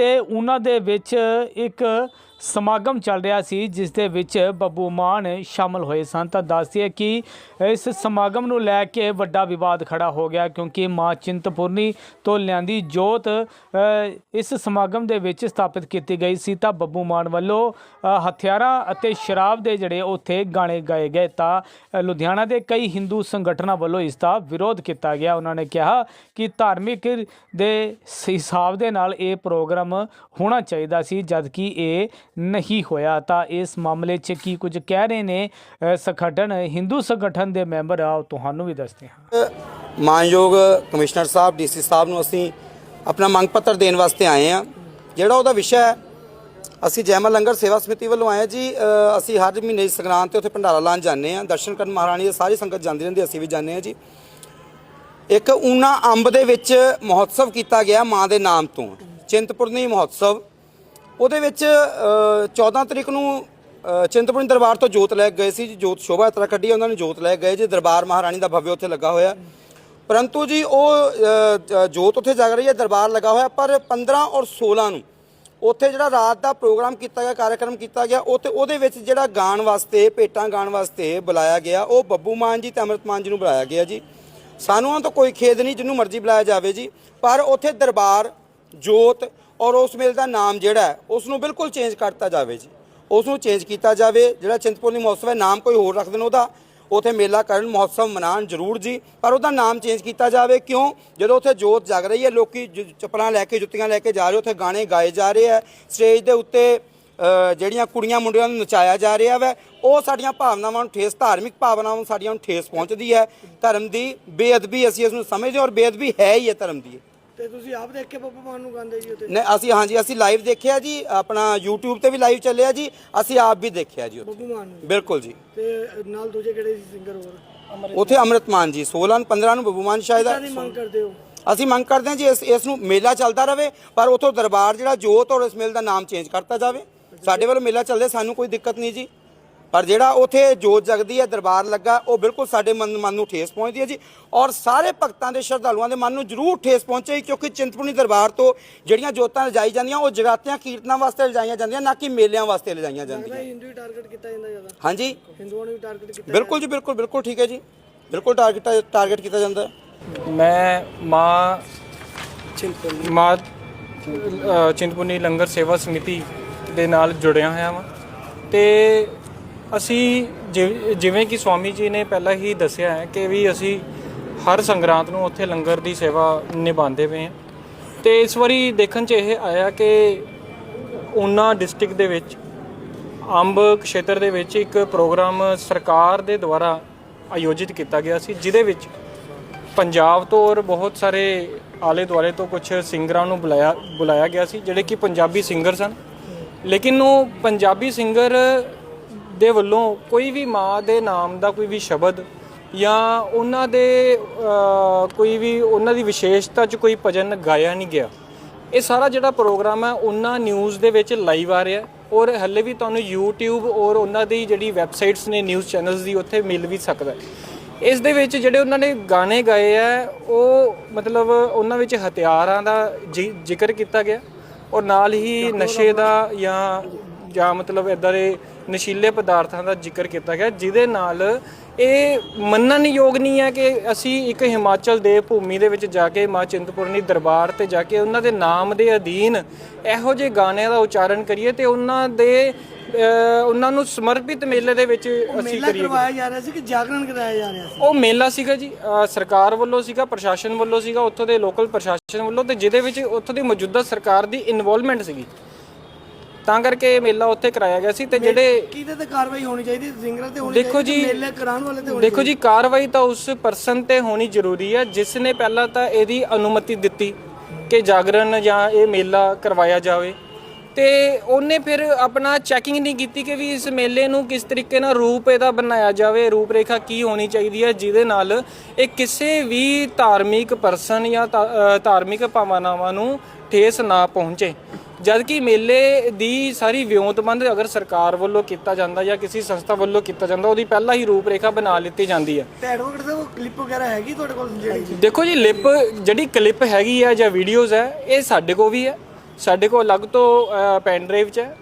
ਤੇ ਉਹਨਾਂ ਦੇ ਵਿੱਚ ਇੱਕ ਸਮਾਗਮ ਚੱਲ ਰਿਹਾ ਸੀ, ਜਿਸ ਦੇ ਵਿੱਚ ਬੱਬੂ ਮਾਨ ਸ਼ਾਮਲ ਹੋਏ ਸਨ। ਤਾਂ ਦੱਸਦੀਏ ਕਿ ਇਸ ਸਮਾਗਮ ਨੂੰ ਲੈ ਕੇ ਵੱਡਾ ਵਿਵਾਦ ਖੜਾ ਹੋ ਗਿਆ, ਕਿਉਂਕਿ ਮਾਂ ਚਿੰਤਪੁਰਨੀ ਤੋਂ ਲਿਆਂਦੀ ਜੋਤ ਇਸ ਸਮਾਗਮ ਦੇ ਵਿੱਚ ਸਥਾਪਿਤ ਕੀਤੀ ਗਈ ਸੀ। ਤਾਂ ਬੱਬੂ ਮਾਨ ਵੱਲੋਂ ਹਥਿਆਰਾਂ ਅਤੇ ਸ਼ਰਾਬ ਦੇ ਜਿਹੜੇ ਉੱਥੇ ਗਾਣੇ ਗਾਏ ਗਏ। ਤਾਂ ਲੁਧਿਆਣਾ ਦੇ ਕਈ ਹਿੰਦੂ ਸੰਗਠਨਾਂ ਵੱਲੋਂ ਇਸ ਦਾ ਵਿਰੋਧ ਕੀਤਾ ਗਿਆ। ਉਹਨਾਂ ਨੇ ਕਿਹਾ ਕਿ ਧਾਰਮਿਕ ਦੇ ਹਿਸਾਬ ਦੇ ਨਾਲ ਇਹ ਪ੍ਰੋਗਰਾਮ ਹੋਣਾ ਚਾਹੀਦਾ ਸੀ, ਜਦਕਿ ਇਹ ਨਹੀਂ ਹੋਇਆ। ਤਾਂ ਇਸ ਮਾਮਲੇ 'ਚ ਕੀ ਕੁਝ ਕਹਿ ਰਹੇ ਨੇ ਸੰਗਠਨ, ਹਿੰਦੂ ਸੰਗਠਨ ਦੇ ਮੈਂਬਰ? ਆ ਉਹ ਤੁਹਾਨੂੰ ਵੀ ਦੱਸਦੇ ਹਾਂ। ਮਾਨਯੋਗ ਕਮਿਸ਼ਨਰ ਸਾਹਿਬ ਡੀਸੀ ਸਾਹਿਬ ਨੂੰ ਅਸੀਂ ਆਪਣਾ ਮੰਗ ਪੱਤਰ ਦੇਣ ਵਾਸਤੇ ਆਏ ਆ ਜਿਹੜਾ ਉਹਦਾ ਵਿਸ਼ਾ ਹੈ, ਅਸੀਂ ਜੈਮਲ ਲੰਗਰ ਸੇਵਾ ਸਮਿਤੀ ਵੱਲੋਂ ਆਏ ਹਾਂ ਜੀ। ਅਸੀਂ ਹਰ ਮਹੀਨੇ ਸੰਗਰਾਂਦ ਤੇ ਉੱਥੇ ਭੰਡਾਰਾ ਲਾਉਣ ਜਾਂਦੇ ਆ ਦਰਸ਼ਨ ਕਰਨ ਮਹਾਰਾਣੀ ਦੇ ਸਾਰੀ ਸੰਗਤ ਜਾਂਦੀ ਰਹਿੰਦੀ, ਅਸੀਂ ਵੀ ਜਾਂਦੇ ਆ ਜੀ। ਇੱਕ ਊਨਾ ਅੰਬ ਦੇ ਵਿੱਚ ਮਹੋਤਸਵ ਕੀਤਾ ਗਿਆ ਮਾਂ ਦੇ ਨਾਮ ਤੋਂ। ਚਿੰਤਪੁਰਨੀ ਮਹੋਤਸਵ ਉਹਦੇ ਵਿੱਚ ਅ, 14 ਤਰੀਕ ਨੂੰ ਅ, ਚਿੰਤਪੁਰਨੀ ਦਰਬਾਰ ਤੋਂ ਜੋਤ ਲੈ ਕੇ ਗਏ ਸੀ ਜੀ ਜੋਤ ਸ਼ੋਭਾ ਯਾਤਰਾ ਕੱਢੀ ਉਹਨਾਂ ਨੇ ਜੋਤ ਲੈ ਕੇ ਗਏ ਜੀ ਦਰਬਾਰ ਮਹਾਰਾਣੀ ਦਾ ਭਵਯ ਉੱਥੇ ਲੱਗਾ ਹੋਇਆ। ਪਰੰਤੂ ਜੀ ਉਹ ਜੋਤ ਉੱਥੇ ਜਗ ਰਹੀ ਹੈ ਦਰਬਾਰ ਲੱਗਾ ਹੋਇਆ ਪਰ 15 ਔਰ 16 ਨੂੰ ਉੱਥੇ ਜਿਹੜਾ ਰਾਤ ਦਾ ਪ੍ਰੋਗਰਾਮ ਕੀਤਾ ਗਿਆ ਕਾਰਜਕ੍ਰਮ ਕੀਤਾ ਗਿਆ ਉੱਥੇ ਉਹਦੇ ਵਿੱਚ ਜਿਹੜਾ ਗਾਣ ਵਾਸਤੇ ਭੇਟਾਂ ਗਾਣ ਵਾਸਤੇ ਬੁਲਾਇਆ ਗਿਆ ਉਹ ਬੱਬੂ ਮਾਨ ਜੀ ਤੇ ਅਮਰਤ ਮਾਨ ਜੀ ਨੂੰ ਬੁਲਾਇਆ ਗਿਆ ਜੀ। ਸਾਨੂੰ ਉਹਨਾਂ ਤੋਂ ਕੋਈ ਖੇਦ ਨਹੀਂ ਜਿਹਨੂੰ ਮਰਜ਼ੀ ਬੁਲਾਇਆ ਜਾਵੇ ਜੀ ਪਰ ਉੱਥੇ ਦਰਬਾਰ ਜੋਤ ਔਰ ਉਸ ਮੇਲ ਦਾ ਨਾਮ ਜਿਹੜਾ ਹੈ ਉਸ ਨੂੰ ਬਿਲਕੁਲ ਚੇਂਜ ਕਰਤਾ ਜਾਵੇ ਜੀ। ਉਸ ਨੂੰ ਚੇਂਜ ਕੀਤਾ ਜਾਵੇ, ਜਿਹੜਾ ਚਿੰਤਪੁਰਨੀ ਮਹੋਤਸਵ ਹੈ, ਨਾਮ ਕੋਈ ਹੋਰ ਰੱਖ ਦੇਣ ਉਹਦਾ। ਉਥੇ ਮੇਲਾ ਕਰਨ, ਮਹੋਤਸਵ ਮਨਾਉਣ ਜ਼ਰੂਰ ਜੀ, ਪਰ ਉਹਦਾ ਨਾਮ ਚੇਂਜ ਕੀਤਾ ਜਾਵੇ। ਕਿਉਂ? ਜਦੋਂ ਉੱਥੇ ਜੋਤ ਜਗ ਰਹੀ ਹੈ, ਲੋਕੀ ਜ- ਚੱਪਲਾਂ ਲੈ ਕੇ, ਜੁੱਤੀਆਂ ਲੈ ਕੇ ਜਾ ਰਹੇ, ਉੱਥੇ ਗਾਣੇ ਗਾਏ ਜਾ ਰਹੇ ਹੈ। ਸਟੇਜ ਦੇ ਉੱਤੇ ਜਿਹੜੀਆਂ ਕੁੜੀਆਂ ਮੁੰਡਿਆਂ ਨੂੰ ਨਚਾਇਆ ਜਾ ਰਿਹਾ ਵੈ, ਉਹ ਸਾਡੀਆਂ ਭਾਵਨਾਵਾਂ ਨੂੰ ਠੇਸ, ਧਾਰਮਿਕ ਭਾਵਨਾਵਾਂ ਨੂੰ ਸਾਡੀਆਂ ਨੂੰ ਠੇਸ ਪਹੁੰਚਦੀ ਹੈ। ਧਰਮ ਦੀ ਬੇਅਦਬੀ ਅਸੀਂ ਇਸ ਨੂੰ ਸਮਝਦੇ ਔਰ ਬੇਅਦਬੀ ਹੈ ਹੀ ਹੈ ਧਰਮ ਦੀ। ਤੇ ਤੁਸੀਂ ਆਪ ਦੇਖ ਕੇ ਬੱਬੂ ਮਾਨ ਨੂੰ ਗਾਉਂਦੇ ਜੀ ਉੱਤੇ ਨੇ ਅਸੀਂ ਹਾਂਜੀ ਅਸੀਂ ਲਾਈਵ ਦੇਖਿਆ ਜੀ ਆਪਣਾ YouTube ਤੇ ਵੀ ਲਾਈਵ ਚੱਲਿਆ ਜੀ ਅਸੀਂ ਆਪ ਵੀ ਦੇਖਿਆ ਜੀ ਉੱਥੇ। ਬੱਬੂ ਮਾਨ ਨੂੰ? ਬਿਲਕੁਲ ਜੀ। ਤੇ ਨਾਲ ਦੂਜੇ ਕਿਹੜੇ ਸੀ ਸਿੰਗਰ ਹੋਰ? ਉੱਥੇ ਅੰਮ੍ਰਿਤ ਮਾਨ ਜੀ 16 ਨੂੰ 15 ਨੂੰ ਬੱਬੂ ਮਾਨ ਸ਼ਾਇਦ ਕਿਹਦਾ ਦੀ ਮੰਗ ਕਰਦੇ ਹੋ? ਅਸੀਂ ਮੰਗ ਕਰਦੇ ਹਾਂ ਜੀ ਇਸ ਇਸ ਨੂੰ ਮੇਲਾ ਚੱਲਦਾ ਰਵੇ ਪਰ ਉਥੋਂ ਦਰਬਾਰ ਜਿਹੜਾ ਜੋਤ ਔਰ ਇਸ ਮੇਲ ਦਾ ਨਾਮ ਚੇਂਜ ਕਰਤਾ ਜਾਵੇ। ਸਾਡੇ ਵੱਲੋਂ ਮੇਲਾ ਚੱਲਦੇ ਸਾਨੂੰ ਕੋਈ ਦਿੱਕਤ ਨਹੀਂ ਜੀ। ਪਰ ਜਿਹੜਾ ਉਥੇ ਜੋਤ ਜਗਦੀ ਹੈ ਦਰਬਾਰ ਲੱਗਾ ਉਹ ਬਿਲਕੁਲ ਸਾਡੇ ਮਨ ਮਨ ਨੂੰ ਠੇਸ ਪਹੁੰਚਦੀ ਹੈ ਜੀ। ਔਰ ਸਾਰੇ ਭਗਤਾਂ ਦੇ ਸ਼ਰਧਾਲੂਆਂ ਦੇ ਮਨ ਨੂੰ ਜ਼ਰੂਰ ਠੇਸ ਪਹੁੰਚੇ ਕਿਉਂਕਿ ਚਿੰਤਪੁਰਨੀ ਦਰਬਾਰ ਤੋਂ ਜਿਹੜੀਆਂ ਜੋਤਾਂ ਲਿਜਾਈ ਜਾਂਦੀਆਂ ਉਹ ਜਗਾਤਿਆਂ ਕੀਰਤਨਾਂ ਵਾਸਤੇ ਲਿਜਾਈਆਂ ਜਾਂਦੀਆਂ ਨਾ ਕਿ ਮੇਲਿਆਂ ਵਾਸਤੇ ਲਿਜਾਈਆਂ ਜਾਂਦੀਆਂ। ਹਿੰਦੂ ਹੀ ਟਾਰਗੇਟ ਕੀਤਾ ਜਾਂਦਾ ਜ਼ਿਆਦਾ। ਹਾਂਜੀ? ਹਿੰਦੂਆਂ ਨੂੰ ਵੀ ਟਾਰਗੇਟ ਕੀਤਾ ਬਿਲਕੁਲ ਜੀ ਬਿਲਕੁਲ ਬਿਲਕੁਲ ਠੀਕ ਹੈ ਜੀ। ਬਿਲਕੁਲ ਟਾਰਗੇਟ ਟਾਰਗੇਟ ਕੀਤਾ ਜਾਂਦਾ। ਹੈ ਮੈਂ ਮਾਂ ਚਿੰਤਪੁਰਨੀ। ਮਾਂ ਚਿੰਤਪੁਰਨੀ ਲੰਗਰ ਸੇਵਾ ਸਮਿਤੀ ਦੇ ਨਾਲ ਜੁੜਿਆ ਹੋਇਆ ਵਾਂ। ਤੇ ਅਸੀਂ ਜਿ- ਜਿਵੇਂ ਕਿ ਸਵਾਮੀ ਜੀ ਨੇ ਪਹਿਲਾਂ ਹੀ ਦੱਸਿਆ ਹੈ ਕਿ ਵੀ ਅਸੀਂ ਹਰ ਸੰਗਰਾਂਦ ਨੂੰ ਉੱਥੇ ਲੰਗਰ ਦੀ ਸੇਵਾ ਨਿਭਾਉਂਦੇ ਪਏ ਹਾਂ। ਤੇ ਇਸ ਵਾਰੀ ਦੇਖਣ 'ਚ ਇਹ ਆਇਆ ਕਿ ਊਨਾ ਡਿਸਟ੍ਰਿਕਟ ਦੇ ਵਿੱਚ, ਅੰਬ ਖੇਤਰ ਦੇ ਵਿੱਚ ਇੱਕ ਪ੍ਰੋਗਰਾਮ ਸਰਕਾਰ ਦੇ ਦੁਆਰਾ ਆਯੋਜਿਤ ਕੀਤਾ ਗਿਆ ਸੀ, ਜਿਹਦੇ ਵਿੱਚ ਪੰਜਾਬ ਤੋਂ ਔਰ ਬਹੁਤ ਸਾਰੇ ਆਲੇ ਦੁਆਲੇ ਤੋਂ ਕੁਝ ਸਿੰਗਰਾਂ ਨੂੰ ਬੁਲਾਇਆ ਬੁਲਾਇਆ ਗਿਆ ਸੀ, ਜਿਹੜੇ ਕਿ ਪੰਜਾਬੀ ਸਿੰਗਰ ਸਨ। ਲੇਕਿਨ ਉਹ ਪੰਜਾਬੀ ਸਿੰਗਰ ਦੇ ਵੱਲੋਂ ਕੋਈ ਵੀ ਮਾਂ ਦੇ ਨਾਮ ਦਾ ਕੋਈ ਵੀ ਸ਼ਬਦ ਜਾਂ ਉਹਨਾਂ ਦੇ ਕੋਈ ਵੀ ਉਹਨਾਂ ਦੀ ਵਿਸ਼ੇਸ਼ਤਾ 'ਚ ਕੋਈ ਭਜਨ ਗਾਇਆ ਨਹੀਂ ਗਿਆ। ਇਹ ਸਾਰਾ ਜਿਹੜਾ ਪ੍ਰੋਗਰਾਮ ਹੈ ਉਹਨਾਂ ਨਿਊਜ਼ ਦੇ ਵਿੱਚ ਲਾਈਵ ਆ ਰਿਹਾ ਔਰ ਹੱਲੇ ਵੀ ਤੁਹਾਨੂੰ YouTube ਔਰ ਉਹਨਾਂ ਦੀ ਜਿਹੜੀ ਵੈਬਸਾਈਟਸ ਨੇ ਨਿਊਜ਼ ਚੈਨਲਸ ਦੀ ਉੱਥੇ ਮਿਲ ਵੀ ਸਕਦਾ ਹੈ। ਇਸ ਦੇ ਵਿੱਚ ਜਿਹੜੇ ਉਹਨਾਂ ਨੇ ਗਾਣੇ ਗਾਏ ਆ ਉਹ ਮਤਲਬ ਉਹਨਾਂ ਵਿੱਚ ਹਥਿਆਰਾਂ ਦਾ ਜ਼ਿਕਰ ਕੀਤਾ ਗਿਆ ਔਰ ਨਾਲ ਹੀ ਨਸ਼ੇ ਦਾ ਜਾਂ ਜਾਂ ਮਤਲਬ ਇਦਾਂ ਦੇ ਨਸ਼ੀਲੇ ਪਦਾਰਥਾਂ ਦਾ ਜ਼ਿਕਰ ਕੀਤਾ ਗਿਆ ਜਿਹਦੇ ਨਾਲ ਇਹ ਮੰਨਣ ਯੋਗ ਨਹੀਂ ਹੈ ਕਿ ਅਸੀਂ ਇੱਕ ਹਿਮਾਚਲ ਦੇ ਭੂਮੀ ਦੇ ਵਿੱਚ ਜਾ ਕੇ ਮਾਂ ਚਿੰਤਪੁਰਨੀ ਦਰਬਾਰ ਤੇ ਜਾ ਕੇ ਉਹਨਾਂ ਦੇ ਨਾਮ ਦੇ ਅਧੀਨ ਇਹੋ ਜਿਹੇ ਗਾਣਿਆਂ ਦਾ ਉਚਾਰਨ ਕਰੀਏ ਤੇ ਉਹਨਾਂ ਦੇ ਉਹਨਾਂ ਨੂੰ ਸਮਰਪਿਤ ਮੇਲੇ ਦੇ ਵਿੱਚ ਅਸੀਂ ਮੇਲਾ ਕਰੀਏ। ਕਰਵਾਇਆ ਜਾ ਰਿਹਾ ਸੀ ਕਿ ਜਾਗਰਣ ਕਰਾਇਆ ਜਾ ਰਿਹਾ ਸੀ? ਉਹ ਮੇਲਾ ਸੀਗਾ ਜੀ ਸਰਕਾਰ ਵੱਲੋਂ ਸੀਗਾ ਪ੍ਰਸ਼ਾਸਨ ਵੱਲੋਂ ਸੀਗਾ ਉੱਥੋਂ ਦੇ ਲੋਕਲ ਪ੍ਰਸ਼ਾਸਨ ਵੱਲੋਂ ਤੇ ਜਿਹਦੇ ਵਿੱਚ ਉੱਥੋਂ ਦੀ ਮੌਜੂਦਾ ਸਰਕਾਰ ਦੀ ਇਨਵੋਲਵਮੈਂਟ ਸੀਗੀ। ਤਾਂ ਕਰਕੇ ਇਹ ਮੇਲਾ ਉੱਥੇ ਕਰਾਇਆ ਗਿਆ ਸੀ ਤੇ ਜਿਹੜੇ ਕਿਹਦੇ ਤੇ ਕਾਰਵਾਈ ਹੋਣੀ ਚਾਹੀਦੀ? ਸਿੰਗਰਾਂ ਤੇ ਹੋਣੀ ਦੇਖੋ ਚਾਹੀਦੀ ਜੀ ਮੇਲੇ ਕਰਾਉਣ ਵਾਲੇ ਤੇ ਹੋਣੀ ਦੇਖੋ ਜੀ ਕਾਰਵਾਈ ਤਾਂ ਉਸ ਪਰਸਨ ਤੇ ਹੋਣੀ ਜ਼ਰੂਰੀ ਹੈ ਜਿਸ ਨੇ ਪਹਿਲਾਂ ਤਾਂ ਇਹਦੀ ਅਨੁਮਤੀ ਦਿੱਤੀ ਕਿ ਜਾਗਰਣ ਜਾਂ ਇਹ ਮੇਲਾ ਕਰਵਾਇਆ ਜਾਵੇ। ਤੇ ਉਹਨੇ ਫਿਰ ਆਪਣਾ ਚੈਕਿੰਗ ਨਹੀਂ ਕੀਤੀ ਕਿ ਵੀ ਇਸ ਮੇਲੇ ਨੂੰ ਕਿਸ ਤਰੀਕੇ ਨਾਲ ਰੂਪ ਇਹਦਾ ਬਣਾਇਆ ਜਾਵੇ ਰੂਪ ਰੇਖਾ ਕੀ ਹੋਣੀ ਚਾਹੀਦੀ ਹੈ ਜਿਹਦੇ ਨਾਲ ਇਹ ਕਿਸੇ ਵੀ ਧਾਰਮਿਕ ਪਰਸਨ ਜਾਂ ਧਾਰਮਿਕ ਭਾਵਨਾਵਾਂ ਨੂੰ ਠੇਸ ਨਾ ਪਹੁੰਚੇ। ਜਦ ਕਿ ਮੇਲੇ ਦੀ ਸਾਰੀ ਵਿਉਂਤਬੰਦ ਅਗਰ ਸਰਕਾਰ ਵੱਲੋਂ ਕੀਤਾ ਜਾਂਦਾ ਜਾਂ ਕਿਸੇ ਸੰਸਥਾ ਵੱਲੋਂ ਕੀਤਾ ਜਾਂਦਾ ਉਹਦੀ ਪਹਿਲਾਂ ਹੀ ਰੂਪ ਰੇਖਾ ਬਣਾ ਲਿੱਤੀ ਜਾਂਦੀ ਹੈ। ਤੇ ਐਡਵੋਕੇਟ ਸਾਹਿਬ ਕਲਿੱਪ ਵਗੈਰਾ ਹੈਗੀ ਤੁਹਾਡੇ ਕੋਲ ਜਿਹੜੀ? ਦੇਖੋ ਜੀ ਲਿਪ ਜਿਹੜੀ ਕਲਿੱਪ ਹੈਗੀ ਹੈ ਜਾਂ ਵੀਡੀਓਜ਼ ਹੈ ਇਹ ਸਾਡੇ ਕੋਲ ਵੀ ਹੈ। ਸਾਡੇ ਕੋਲ ਅਲੱਗ ਤੋਂ ਪੈਨ ਡਰਾਈਵ 'ਚ ਹੈ।